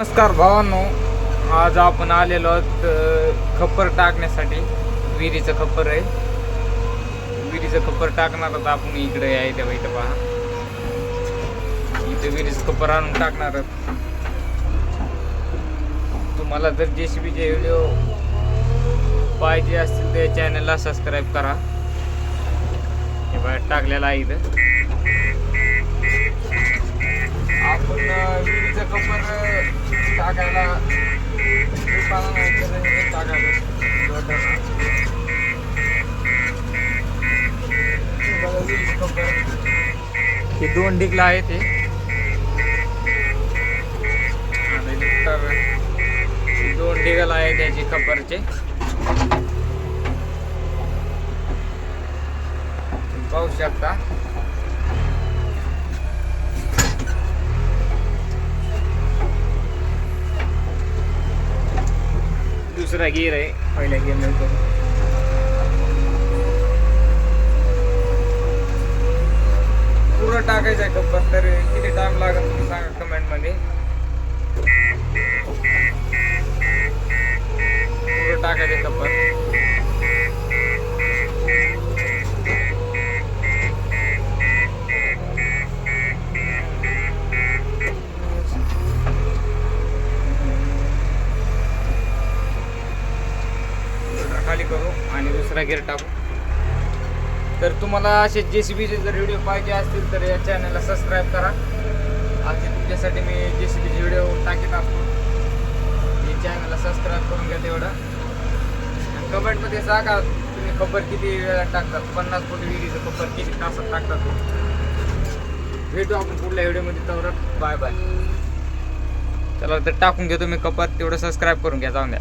नमस्कार भावांनो आज आपण आलेलो आहोत खप्पर टाकण्यासाठी. विहिरीचं खप्पर आहे. विहिरीचं खप्पर टाकणार आहोत आपण इकडे आहे त्या इथं पहा. इथं विहिरीचं खप्पर आणून टाकणार आहोत. तुम्हाला जर जे सी बीचे व्हिडिओ पाहिजे असतील तर चॅनलला सबस्क्राईब करा. हे बाहेर टाकलेलं आहे इथं. टाकायला दुकानात नाही हे टाकायला दोन डिगला आहे ते आणि नंतर दोन डिगल आहे त्याचे कपरचे. पाहू शकता. दुसरा गिअर आहे. पहिल्या गिअर नंतर पुरं टाकायचं आहे कप्पर तर किती टाइम लागेल तुम्ही सांगा कमेंटमध्ये. पुरं टाकायचं कप्पर करू आणि दुसरा गिअर टाकू. तर तुम्हाला असे जे सी बीचे जर व्हिडिओ पाहिजे असतील तर या चॅनलला सबस्क्राईब करा. असे तुमच्यासाठी मी जे सी बीचे व्हिडिओ टाकीत असतो. हे चॅनलला सबस्क्राईब करून घ्या तेवढं. कमेंटमध्ये सांगा तुम्ही खबर किती वेळा टाकतात. पन्नास कोटी व्हिडिओचं खबर किती तासात टाकतात भेटू आपण पुढल्या व्हिडिओमध्ये तर बाय बाय चला तर टाकून घेतो मी कपात तेवढं सबस्क्राईब करून घ्या. जाऊन द्या.